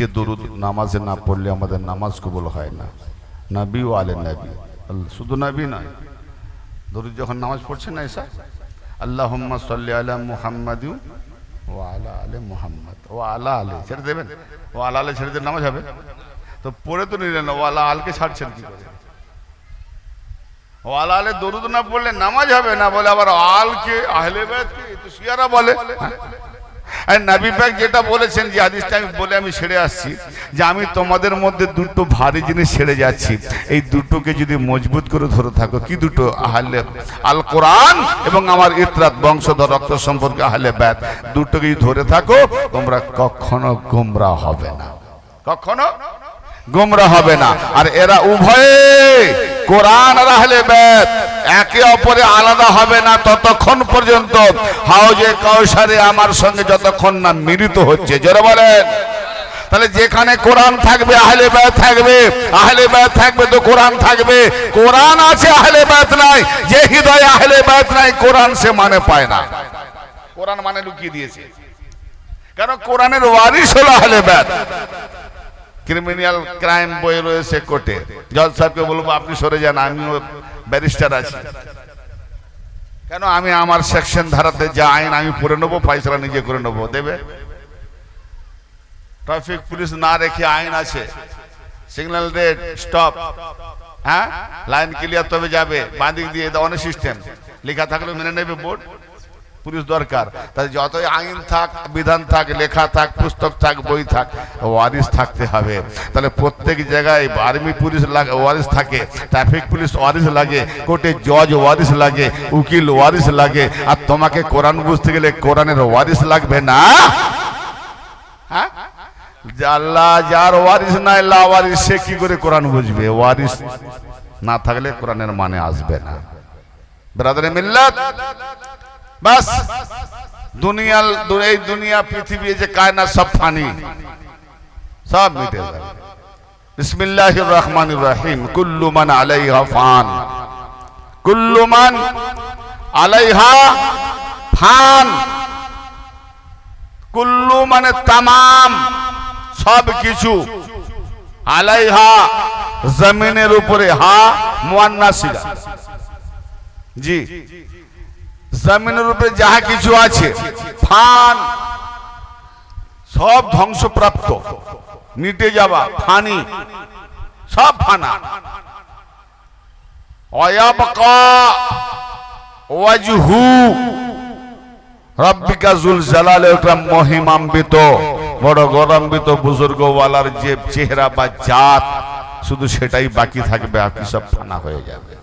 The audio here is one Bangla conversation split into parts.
যে দরুদ নামাজে না পড়লে আমাদের নামাজ কবুল হয় না। নাবি ও আলে নাবি। শুধু নাবি নয়। দরুদ যখন নামাজ পড়ছে না এসা আল্লাহ সাল্লি আলা মুহাম্মাদ ও আলা আলে মুহাম্মদ। ও আলা আলে, ছেড়ে দেবেন? ও আলা আলে ছেড়ে দেবেন নামাজ হবে? তো পড়ে তো নিলেন ও আলা আলকে ছাড়ছেন কি করে? ও আলা আলে দরুদ না পড়লে নামাজ হবে না বলে আবার আলকে আহলে বলে। আর নবী পাক যেটা বলেছেন যে হাদিসটা আমি বলে আমি ছেড়ে আসছি, যে আমি তোমাদের মধ্যে দুটো ভারী জিনিস ছেড়ে যাচ্ছি। এই দুটোকে যদি মজবুত করে ধরে থাকো, কি দুটো? আহলে আল কোরআন এবং আমার ইতরাত, বংশধর, রক্ত সম্পর্কে আহলে ব্যাত দুটোকে যদি ধরে থাকো, তোমরা কখনো গোমরা হবে না। কখনো গোমরা হবে না। আর এরা উভয়ে কোরআন আর আহলে বেদ। একে অপরে আলাদা হবে না ততক্ষণ পর্যন্ত হাউজে কৌশারে আমার সঙ্গে যতক্ষণ না মিলিত হচ্ছে। জোরে বলেন। তাহলে যেখানে কোরআন থাকবে, আহলে বেদ থাকবে, আহলে বেদ থাকবে তো কোরআন থাকবে। কোরআন আছে, আহলে বেদ নাই। যে হৃদয়ে আহলে বেদ নাই, কোরআন সে মানে পায় না। কোরআন মানে লুকিয়ে দিয়েছে। কারণ কোরআনের ওয়ারিস হলো আহলে বেদ ক্রিমিনাল ক্রাইম বই রয়েছে কোর্টে। জজ সাহেবকে বলব, আপনি সরে যান, আমিও ব্যারিস্টার আছি। কেন আমি আমার সেকশন ধারাতে যা আইন আমি পড়ে নেব, ফয়সলা নিজে করে নেব, দেবে? ট্রাফিক পুলিশ না রেখে আইন আছে। Signal red stop. হ্যাঁ? লাইন ক্লিয়ার তবে যাবে, বাঁদিক দিয়ে অনেক সিস্টেম লেখা থাকলে মেনে নেবে বোর্ড। পুলিশ দরকার। তাই যতই আইন থাক, বিধান থাক, লেখা থাক, পুস্তক থাক, বই থাক ওয়ারিস থাকতে হবে। তাহলে প্রত্যেক জায়গায় আর্মি পুলিশ লাগে ওয়ারিস থাকে, ট্রাফিক পুলিশ ওয়ারিস লাগে, কোর্টে জজ ওয়ারিস লাগে, উকিল ওয়ারিস লাগে, আর তোমাকে কোরআন বুঝতে গেলে কোরআনের ওয়ারিস লাগবে না? হ্যাঁ? আল্লাহ যার ওয়ারিস নাই, লা ওয়ারিস সে কি করে কোরআন বুঝবে? ওয়ারিস না থাকলে কোরআনের মানে আসবে না। ব্রাদারে মিল্লাত বাস দুনিয়াল এই দুনিয়া পৃথিবী যে কায়না সব ফানি। সব মিটে যাবে। বিসমিল্লাহির রহমানির রহিম। কুল্লু মান আলাইহা ফান। কুল্লু মান আলাইহা ফান। কুল্লু মানে তামাম, সব কিছু। আলাইহা জমিনের উপরে, হা মুয়ান্নাসিরা। জি। জমিনের উপরে যাহা কিছু আছে, ফান, সব ধ্বংসপ্রাপ্ত। মিটে যাওয়া ফানি, সব ফানা। মহিমাম্বিত, বড় যে চেহারা বা জাত, শুধু সেটাই বাকি থাকবে, আর কি সব ফানা হয়ে যাবে।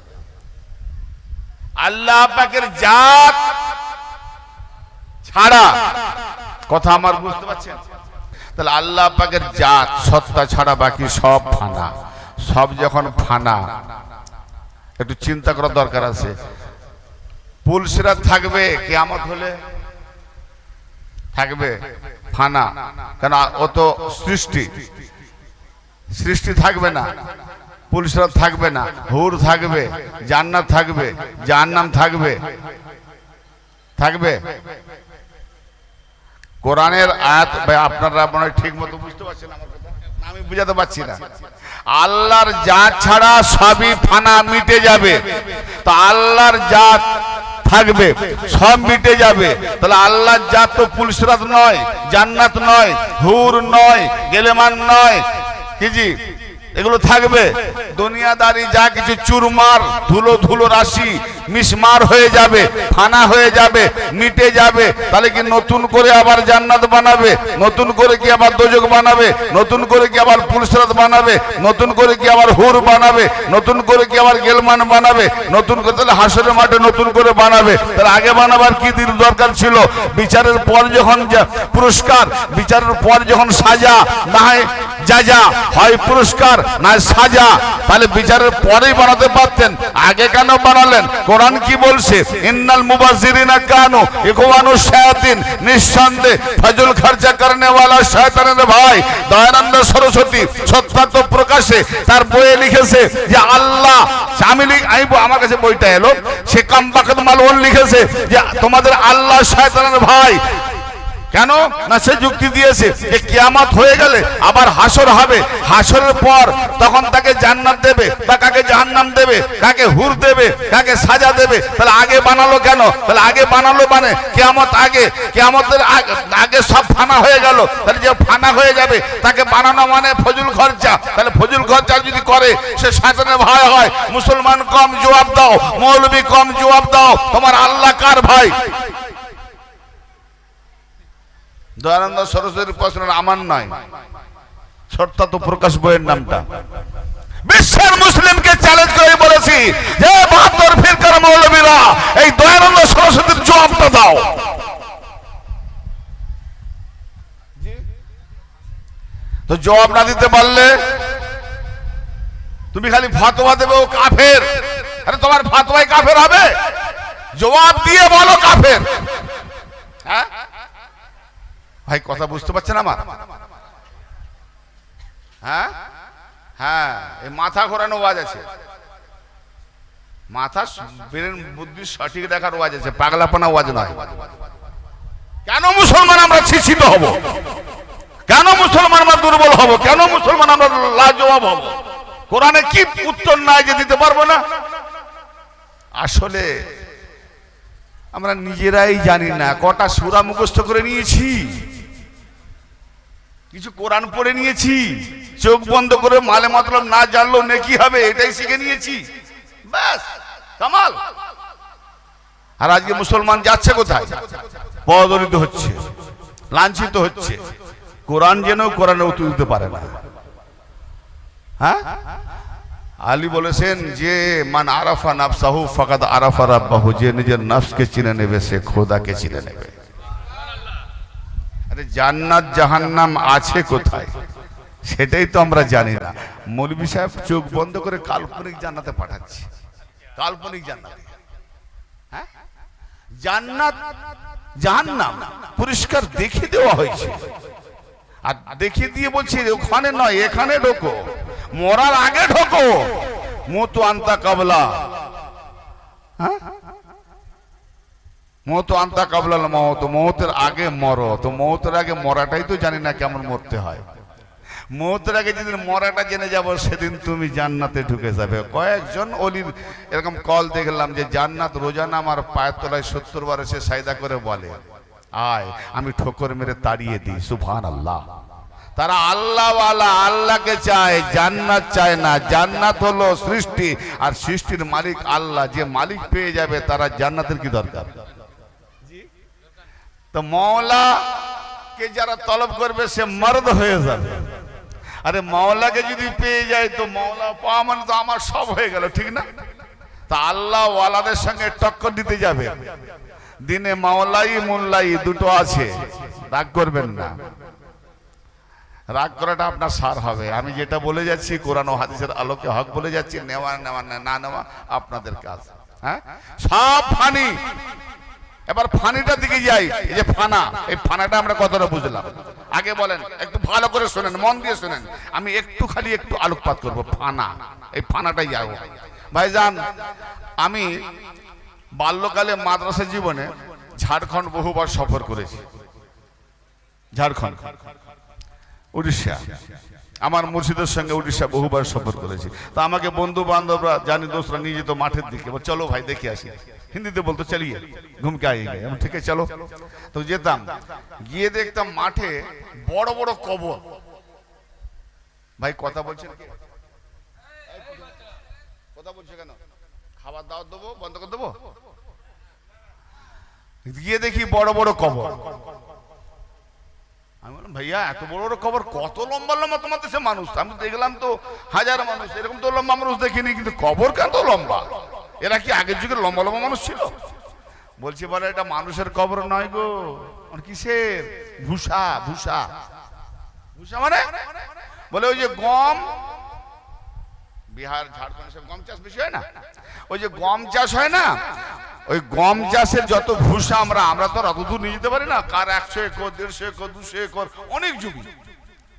আল্লাহ পাকের জাত ছাড়া কথা আমার বুঝতে পারছেন? তাহলে আল্লাহ পাকের জাত, সত্তা ছাড়া বাকি সব ফানা সব যখন ফানা একটু চিন্তা করার দরকার আছে। পুলসিরা থাকবে, কেয়ামত হলে থাকবে ফানা কেন ও তো সৃষ্টি। সৃষ্টি থাকবে না। পুলিশরা থাকবে না। হুর থাকবে, জান্নাত থাকবে, জাহান্নাম থাকবে। থাকবে? কোরআনের আয়াত, ভাই, আপনারা মনে ঠিক মতো বুঝতে পারছেন আমার কথা? আমি বুঝাতে পারছি না। আল্লাহর জাত ছাড়া সবই ফানা মিটে যাবে। তো আল্লাহর জাত থাকবে, সব মিটে যাবে। তাহলে আল্লাহর জাত তো পুলিশরাত নয়, জান্নাত নয়, হুর নয়, গেলেমান নয়। কি জি? এগুলো থাকবে। দুনিয়াদারি যা কিছু চুরমার, ধুলো ধুলো রাশি মিসমার হয়ে যাবে, ফানা হয়ে যাবে, মিটে যাবে। তাহলে কি নতুন করে আবার জান্নাত বানাবে? নতুন করে কি আবার দোজক বানাবে? নতুন করে কি আবার পুলসরাত বানাবে? নতুন করে কি আবার হুর বানাবে? নতুন করে কি আবার গেলমান বানাবে? নতুন করে তাহলে হাসরের মাঠে নতুন করে বানাবে। তাহলে আগে বানাবার কি দিন দরকার ছিল? বিচারের পর যখন পুরস্কার, বিচারের পর যখন সাজা, না হয় যা যা, হয় পুরস্কার না সাজা। তাহলে বিচারের পরেই বানাতে পারতেন, আগে কেন বানালেন? কোরআন কি বলছে? ইন্নাল মুবাজিরিনা কানু ইখওয়ানু শায়াতিন। নিঃসন্দেহে ফজল খরচা করনে ওয়ালা শয়তানের ভাই দয়ানন্দ সরস্বতী সত্যার্থ প্রকাশে তার বইয়ে লিখেছে যে আল্লাহ, আমি আমি আমার কাছে বইটা এলো, সে কামবাকাত মালওয়ান লিখেছে যে তোমাদের আল্লাহ শয়তানের ভাই কেন? না সে যুক্তি দিয়েছে যে কিয়ামত হয়ে গেলে আবার হাসর হবে। হাসরের পর তখন তাকে জান্নাত দেবে বা কাকে জাহান্নাম দেবে, কাকে হুর দেবে, কাকে সাজা দেবে, তাহলে আগে বানালো কেন? তাহলে আগে বানালো মানে কিয়ামত আগে, কিয়ামতের আগ- সব ফানা হয়ে গেল। তাহলে যে ফানা হয়ে যাবে, তাকে বানানো মানে ফজুল খরচা। তাহলে ফজুল খরচা যদি করে, সে শয়তানের ভয় হয়, মুসলমান কম জবাব দাও, মৌলবী কম জবাব দাও, তোমার আল্লাহ কার ভাই? দয়ানন্দ সরস্বতীর প্রশ্ন আমার নয় সত্তা তো প্রকাশ বইয়ের নামটা। বিশ্বের মুসলিমকে চ্যালেঞ্জ করে বলেছি যে বাহাত্তর ফিরকার মৌলবীরা, এই দয়ানন্দ সরস্বতীর জবাবটা দাও। তো জবাব না দিতে পারলে তুমি খালি ফাতোয়া দেবে ও কাফের। আরে তোমার ফতোয়াই কাফের হবে? জবাব দিয়ে বলো কাফের। হ্যাঁ? ভাই, কথা বুঝতে পারছেন আমার? হ্যাঁ? হ্যাঁ এই মাথা ঘোরানো ওয়াজ আছে। মাথা ব্রেন বুদ্ধি সঠিক দেখার ওয়াজ আছে, পাগলাপনা ওয়াজ নয়। কেন মুসলমান আমরা শিক্ষিত হব? কেন মুসলমান আমরা দুর্বল হব? কেন মুসলমান আমরা লাজবাব হব? কোরআনে কি উত্তর নাই যে দিতে পারব না? আসলে আমরা নিজেরাই জানি না, কটা সুরা মুখস্থ করে নিয়েছি। কিছু কোরআন পড়ে নিয়েছি, চোখ বন্ধ করে মালে মতলব না জানলো নেকি হবে, এটাই শিখে নিয়েছি। ব্যাস, কামাল। আর আজকে মুসলমান যাচ্ছে কোথায়? পদরিত হচ্ছে, লাঞ্ছিত হচ্ছে। কোরআন যেন কোরআনে উত্তর দিতে পারে না। হ্যাঁ? আলী বলেছেন যে, মান আরাফা নাফসাহু, ফাকাদ আরাফা রাব্বাহু যে নিজের নফসকে চিনে নেবে, সে খোদাকে চিনে নেবে। আরে জান্নাত জাহান্নাম আছে কোথায়? সেটাই তো আমরা জানি না। মৌলবী সাহেব চোখ বন্ধ করে কাল্পনিক জান্নাতে পাঠাচ্ছি। কাল্পনিক জান্নাতে। হ্যাঁ? জান্নাত জাহান্নাম পরিষ্কার দেখিয়ে দেওয়া হয়েছে। আর দেখিয়ে দিয়ে বলছি, ওখানে নয়, এখানে ঢোকো। মরার আগে ঢোকো। মতো আন্তা কাবলা। হ্যাঁ? মতো আন্তা কাবলাল মত, মৌতের আগে মর, তো মৌতের আগে মরাটাই তো জানি না কেমন মরতে হয়। মৌতের আগে যেদিন মরাটা জেনে যাব, সেদিন তুমি জান্নাতে ঢুকে যাবে। কয়েকজন অলির এরকম কল দেখলাম যে, জান্নাত রোজানা আমার পায়ের তলায় সত্তর বার এসে সাইদা করে বলে, আয়, আমি ঠোকর মেরে তাড়িয়ে দিই সুফান আল্লাহ তারা, আল্লাহওয়ালা, আল্লাহকে চায়, জান্নাত চায় না, জান্নাত হলো সৃষ্টি, আর সৃষ্টির মালিক আল্লাহ, যে মালিক পেয়ে যাবে, তারা জান্নাতের কি দরকার? তো মৌলা কে যারা তলব করবে সে মর্দ হয়ে যাবে। আরে মাওলাকে যদি পেয়ে যায় তো মাওলা পাওয়া মানে তো আমার সব হয়ে গেল, ঠিক না? তা আল্লাহ ওয়ালাদের সঙ্গে টক্কর দিতে যাবে। দিনে মাওলাই মোল্লাই দুটো আছে, রাগ করবেন না। রাগ করাটা আপনার সার হবে। আমি যেটা বলে যাচ্ছি, কোরআন ও হাদিসের আলোকে হক বলে যাচ্ছি, নেওয়া নেওয়া না নেওয়া আপনাদের কাজ। হ্যাঁ? সব ফানি। এবার ফানিটার দিকে যাই, এই যে ফানা, এই ফানাটা আমরা কতটা বুঝলাম? আগে বলেন, একটু ভালো করে শোনেন, মন দিয়ে শোনেন। আমি একটু খালি একটু আলোকপাত করব, ফানা, এই ফানাটাই যাব। ভাইজান, আমি বাল্যকালে মাদ্রাসা জীবনে ঝাড়খণ্ড বহুবার সফর করেছি। ঝাড়খণ্ড, উড়িষ্যা। আমার মুর্শিদের সঙ্গে উড়িষ্যা বহুবার সফর করেছি। তা আমাকে বন্ধু বান্ধবরা জানি দোস্তরা নিয়ে যেত মাঠের দিকে। চলো ভাই, দেখে আসি। হিন্দিতে বলতো, চালিয়ে, ঘুমকে আইয়ে আমি, ঠিক চলো। তো যেতাম। গিয়ে দেখতাম মাঠে বড় বড় কবর। ভাই, কথা বলছেন? কথা বলছে কেন? খাবার দাওয়াত দেবো, বন্ধ করে দেবো? গিয়ে দেখি বড় বড় কবর। আমি বললাম, ভাইয়া, এত বড় বড় কবর, কত লম্বা লম্বা তোমার দেশে মানুষ? আমি দেখলাম তো হাজার মানুষ, এরকম তো লম্বা মানুষ দেখিনি, কিন্তু কবর কেন তো লম্বা? এরা কি আগের যুগে লম্বা লম্বা মানুষ ছিল? বলছি, বলে, এটা মানুষের কবর নয় গো। আর কিসের? ভূষা ভূষা। ভূষা মানে? বলে, ওই যে গম, বিহার, ঝাড়খণ্ড সব গম চাষ বেশি হয় না? ওই যে গম চাষ হয় না ওই গম চাষের যত ভূষা আমরা আমরা তো অত দূর নিয়ে যেতে পারি না। কার একশো একর, দেড়শো একর, দুশো একর, অনেক জমি।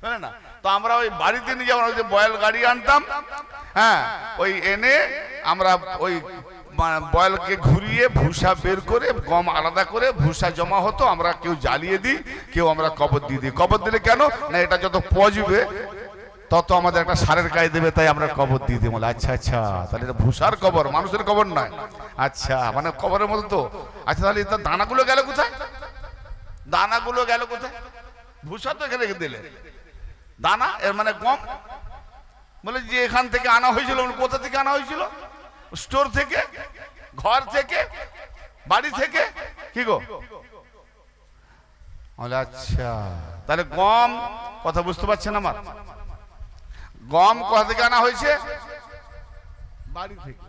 বুঝলে না? তো আমরা ওই বাড়িতে নিয়ে যাব যে বয়েল গাড়ি আনতাম হ্যাঁ ওই এনে আমরা ওই বয়লকে ঘুরিয়ে ভুসা বের করে, গম আলাদা করে ভুসা জমা হতো, আমরা কেউ জ্বালিয়ে দিই, কেউ আমরা কবর দিয়ে দিই। কবর দিলে কেন? না, এটা যত পচবে তত আমাদের একটা সারের গায়ে দেবে, তাই আমরা কবর দিয়ে দিই বলে আচ্ছা আচ্ছা তাহলে এটা ভূষার কবর, মানুষের কবর নয়। আচ্ছা মানে কবরের মতো তো। আচ্ছা তাহলে তার দানাগুলো গেল কোথায়? দানাগুলো গেল কোথায়? ভুসা তো এখানে দিলে। দানা, এর মানে গম? বলে, যে এখান থেকে আনা হয়েছিল কোথা থেকে আনা হয়েছিল? স্টোর থেকে? ঘর থেকে? বাড়ি থেকে? কি গো? আচ্ছা তাহলে গম, কথা বুঝতে পারছেন আমার? গম কোথা থেকে আনা হয়েছে? বাড়ি থেকে।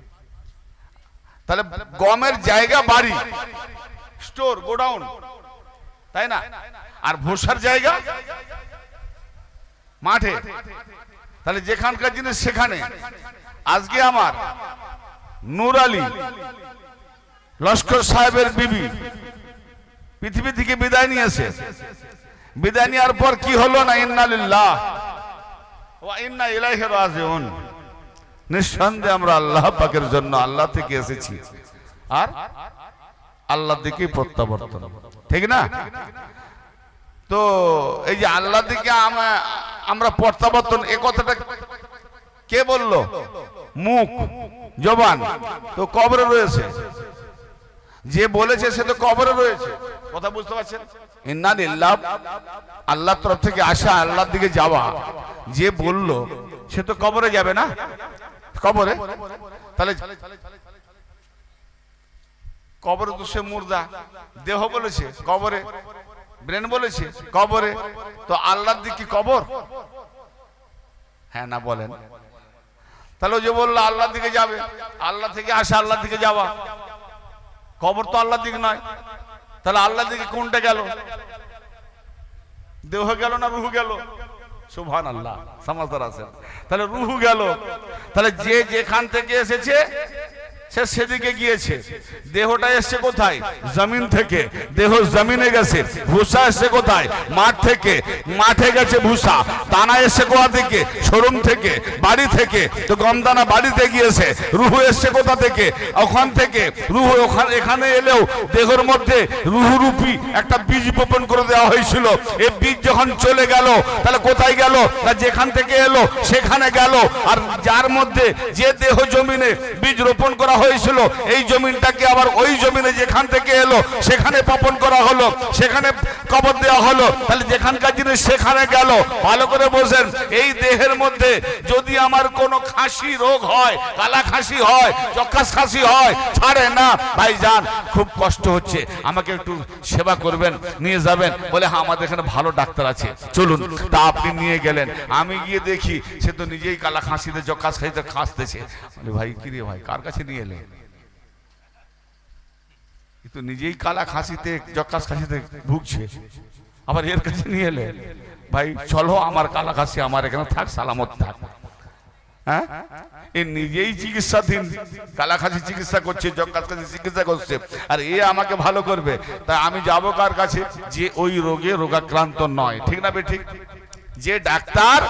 তাহলে গমের জায়গা বাড়ি। Store godown. তাই না? আর ভোসার জায়গা? মাঠে। তাহলে যেখানকার জিনিস সেখানে। আজকে আমার নূর আলী লস্কর সাহেবের বিবি পৃথিবী থেকে বিদায় নিয়েছে। বিদায় নেওয়ার পর কি হলো না? ইন্নালিল্লাহ। ওয়া ইন্না ইলাইহি রাজিউন। নিঃসন্দেহে আমরা আল্লাহ পাকের জন্য আল্লাহ থেকে এসেছি। আর আল্লাহ দিকে প্রত্যাবর্তন। ঠিক না? তো এই যে আল্লাহ দিকে আম- আমরা প্রত্যাবর্তন, এ কথাটা কে বলল? মুখ, জবান। তো কবরে রয়েছে। যে বলেছে সে তো কবরে রয়েছে। কথা বুঝতে পারছেন? ইন্না লিল্লাহ, আল্লাহর তরফ থেকে আসা, আল্লাহর দিকে যাওয়া। যে বলল, সে তো কবরে যাবে না? কবরে? তাহলে কবরে তো সে মুর্দা। দেহ বলেছে, কবরে। ব্রেন বলেছে, কবরে। তো আল্লাহর দিক কি কবর? হ্যাঁ না বলেন। তাহলে যে বলল, আল্লাহর দিকে যাবে। আল্লাহ থেকে আসা, আল্লাহর দিকে যাওয়া। কবর তো আল্লাহ দিক নয়। তাহলে আল্লাহ দিকে কোনটা গেল? দেহ গেল না রুহু গেল? সুভান আল্লাহ সমাজদার আছে তাহলে রুহু গেল। তাহলে যে যেখান থেকে এসেছে সে সেদিকে গিয়েছে। দেহটা এসছে কোথায়? জমিন থেকে। দেহ জমিনে গেছে। ভূষা এসছে কোথায়? মাঠ থেকে। মাঠে গেছে ভূষা। দানা এসছে কোথা থেকে? শোরুম থেকে, বাড়ি থেকে। তো গম দানা বাড়িতে গিয়েছে। রুহু এসছে কোথা থেকে? ওখান থেকে। রুহু ওখানে, এখানে এলেও দেহের মধ্যে রুহুরূপী একটা বীজ বপন করে দেওয়া হয়েছিল। এই বীজ যখন চলে গেল, তাহলে কোথায় গেল? তা যেখান থেকে এলো, সেখানে গেল। আর যার মধ্যে যে দেহ জমিনে বীজ রোপণ করা হয়েছিল। এই জমিনটাকে আবার ওই জমিনে যেখান থেকে এলো, সেখানে বপন করা হলো, সেখানে কবর দেওয়া হলো। তাহলে যেখানকার জিনিস সেখানে গেল। ভালো করে বোঝেন, এই দেহের মধ্যে যদি আমার কোনো খাসি রোগ হয় কালা খাসি হয় চক্কাস খাসি হয়, ছাড়ে না। ভাই যান খুব কষ্ট হচ্ছে। আমাকে একটু সেবা করবেন, নিয়ে যাবেন। বলে হ্যাঁ আমাদের এখানে ভালো ডাক্তার আছে। চলুন, তা আপনি নিয়ে গেলেন। আমি গিয়ে দেখি, সে তো নিজেই কালা খাসিতে জক্কাস খাইতে খাসতেছে ভাই কি রে ভাই, কার কাছে নিয়ে এলেন এ তো নিজেই কালা খাসিতে, জক্কাস খাসিতে ভুগছে। আবার এর কাছে নিয়ে এলে, ভাই, চলো আমার কালা খাসি, আমার এখানে থাক, সালামত থাক। হ্যাঁ? এ নিজেই চিকিৎসাধীন কালাখাসি চিকিৎসা করছে, জক্কাস চিকিৎসা করছে। আর এ আমাকে ভালো করবে। তাই আমি যাব কার কাছে? যে ওই রোগে রোগাক্রান্ত নয়। ঠিক না বে, ঠিক? যে ডাক্তার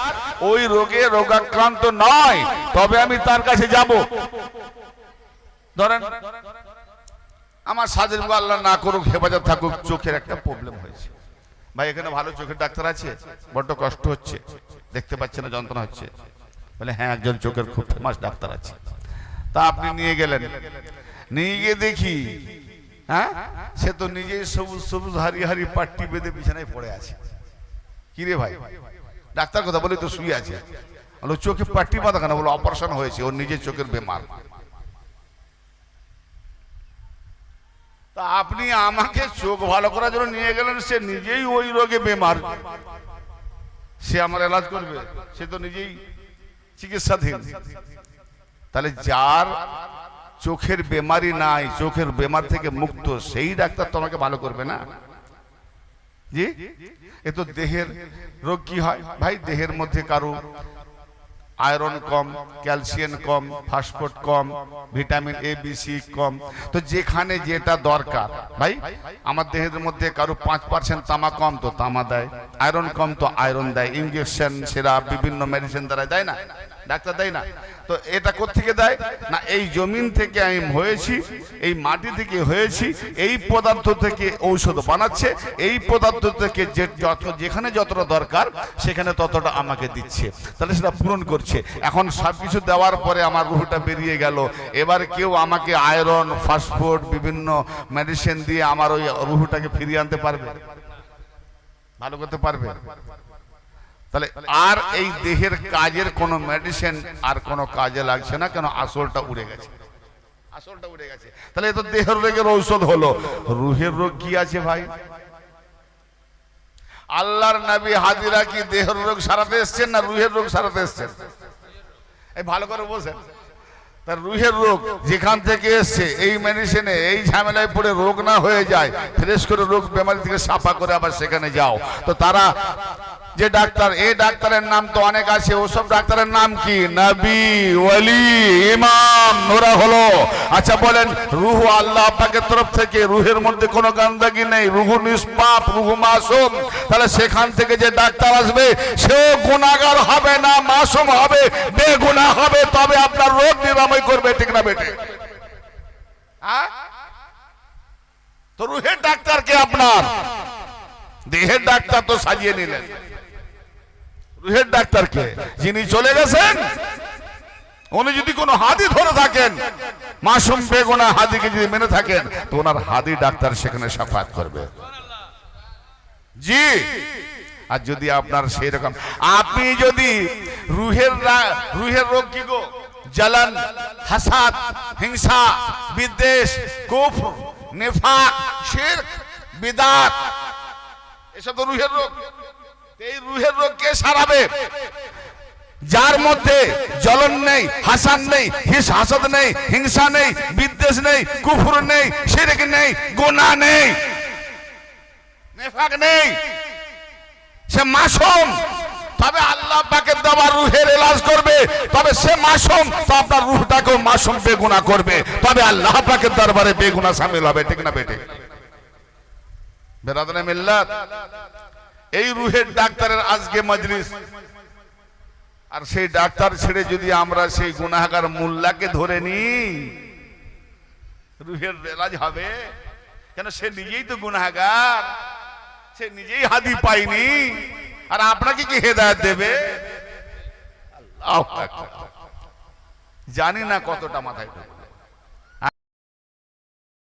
ওই রোগে রোগাক্রান্ত নয়, তবে আমি তার কাছে যাব। ধরেন, আমার স্বাধীন আল্লাহ না করুক, হেফাজত থাকুক, চোখের একটা প্রবলেম হয়েছে। ভাই, এখানে ভালো চোখের ডাক্তার আছে? বড্ড কষ্ট হচ্ছে। দেখতে পাচ্ছে না, যন্ত্রণা হচ্ছে। বলে হ্যাঁ একজন চোখের খুব ফেমাস ডাক্তার আছে। তা আপনি নিয়ে গেলেন। নিয়ে গিয়ে দেখি হ্যাঁ সে তো নিজেই সবুজ সবুজ, হারি হারি পাট্টি বেঁধে বিছানায় পড়ে আছে। কি রে ভাই? ডাক্তার কথা বলে তো শুয়ে আছে। বলো, চোখে পাট্টি বাঁধা কেন বলো, অপারেশন হয়েছে। ওর নিজের চোখের বেমার। তা আপনি আমাকে চোখ ভালো করার জন্য নিয়ে গেলেন, সে নিজেই ওই রোগে বেমার। সে আমার এলাজ করবে, সে তো নিজেই চিকিৎসাধীন। তাহলে যার চোখের বেমারি নাই, চোখের বেমার থেকে মুক্ত, সেই ডাক্তার তো আমাকে ভালো করবে না। জি? এ তো দেহের রোগ কি হয়? ভাই, দেহের মধ্যে কারও আয়রন কম, ক্যালসিয়াম কম, ফাসফোট কম, ভিটামিন এ বি সি কম। তো যেখানে যেটা দরকার, ভাই, আমার দেহের মধ্যে কারও পাঁচ পার্সেন্ট তামা কম তো তামা দেয়, আয়রন কম তো আয়রন দেয় ইঞ্জেকশন সেরা বিভিন্ন মেডিসিন দ্বারা দেয় না? ডাক্তার দেয় না। তো এটা কোত্থেকে দেয়? না, এই জমিন থেকে আমি হয়েছি, এই মাটি থেকে হয়েছি, এই পদার্থ থেকে ঔষধ বানাচ্ছে, এই পদার্থ থেকে যে যত, যেখানে যতটা দরকার, সেখানে ততটা আমাকে দিচ্ছে। তাহলে সেটা পূরণ করছে। এখন সব কিছু দেওয়ার পরে আমার রুহটা বেরিয়ে গেল। এবার কেউ আমাকে আয়রন ফাস্টফুড বিভিন্ন মেডিসিন দিয়ে আমার ওই রুহটাকে ফিরিয়ে আনতে পারবে? ভালো করতে পারবে? তাহলে আর এই দেহের কাজের কোনো মেডিসিন আর কোনো কাজে লাগছে না, কেন আসলটা উড়ে গেছে? আসলটা উড়ে গেছে। তাহলে এ তো দেহের রোগের ঔষধ হলো। রুহের রোগ কি আছে ভাই? আল্লাহর নবী হাজিরা কি দেহের রোগ সারাতে এসছেন না রুহের রোগ সারাতে এসছেন? এই ভালো করে বোঝেন তার রুহের রোগ যেখান থেকে এসছে, এই মেডিসিনে এই ঝামেলায় পড়ে রোগ না হয়ে যায় ফ্রেশ করে রোগ বেমারি থেকে সাফা করে আবার সেখানে যাও। তো তারা যে ডাক্তার এই ডাক্তারের নাম তো অনেক আছে, ওসব ডাক্তারের নাম কি? নবী, ওয়ালি, ইমাম, ওরা হলো। আচ্ছা বলেন, রুহু আল্লাহ পাকের তরফ থেকে, রুহের মধ্যে কোনো গান্দাগি নেই, রুহু নিষ্পাপ, রুহু মাসুম। তাহলে সেখান থেকে যে ডাক্তার আসবে, সেও গুণাগার হবে না, মাসুম হবে বেগুনা হবে, তবে আপনার রোগ নিরাময় করবে, ঠিক না বেটে? তো রুহের ডাক্তার কে আপনার? দেহের ডাক্তার তো সাজিয়ে নিলেন। রুহের ডাক্তার কে যিনি চলে গেছেন, উনি যদি কোনো হাদি ধরে থাকেন, মাসুম বেগুনা হাদিকে যদি মেনে থাকেন, তো ওনার হাদি ডাক্তার সেখানে সাফাত করবে। জি, আর যদি আপনার সেই রকম, আপনি যদি রুহের রুহের রোগ কি গো? জ্বালান, হাসাদ, হিংসা, বিদ্বেষ কুফ নেফাক, শিরক, বিদাত, এসব তো রুহের রোগ। এই রুহের রোগ কে সারাবে? যার মধ্যে জ্বলন নেই, হাসান নেই, হিস হাসদ নেই, হিংসা নেই, বিদ্বেষ নেই, কুফুর নেই, শিরক নেই গোনা নেই, নেফাক নেই। সে মাসুম। তবে আল্লাহ পাকে দেওয়া রুহের এলাজ করবে। তবে সে মাসুম। তো আপনার রুহটাকেও মাসুম বেগুনা করবে। তবে আল্লাহ পাকের দরবারে বেগুনা সামিল হবে, ঠিক না বেটে বেরাদনে মিল্লাত। এই রুহের ডাক্তারের আজকে মজলিস। আর সেই ডাক্তার ছেড়ে যদি আমরা সেই গুনাহগার মোল্লাকে ধরে নিই, রুহের এলাজ হবে। কেন সে নিজেই তো গুনাহগার? সে নিজেই হাদি পায়নি। আর আপনাকে কি হেদায়ত দেবে? জানি না কতটা মাথায় ঢুকবে।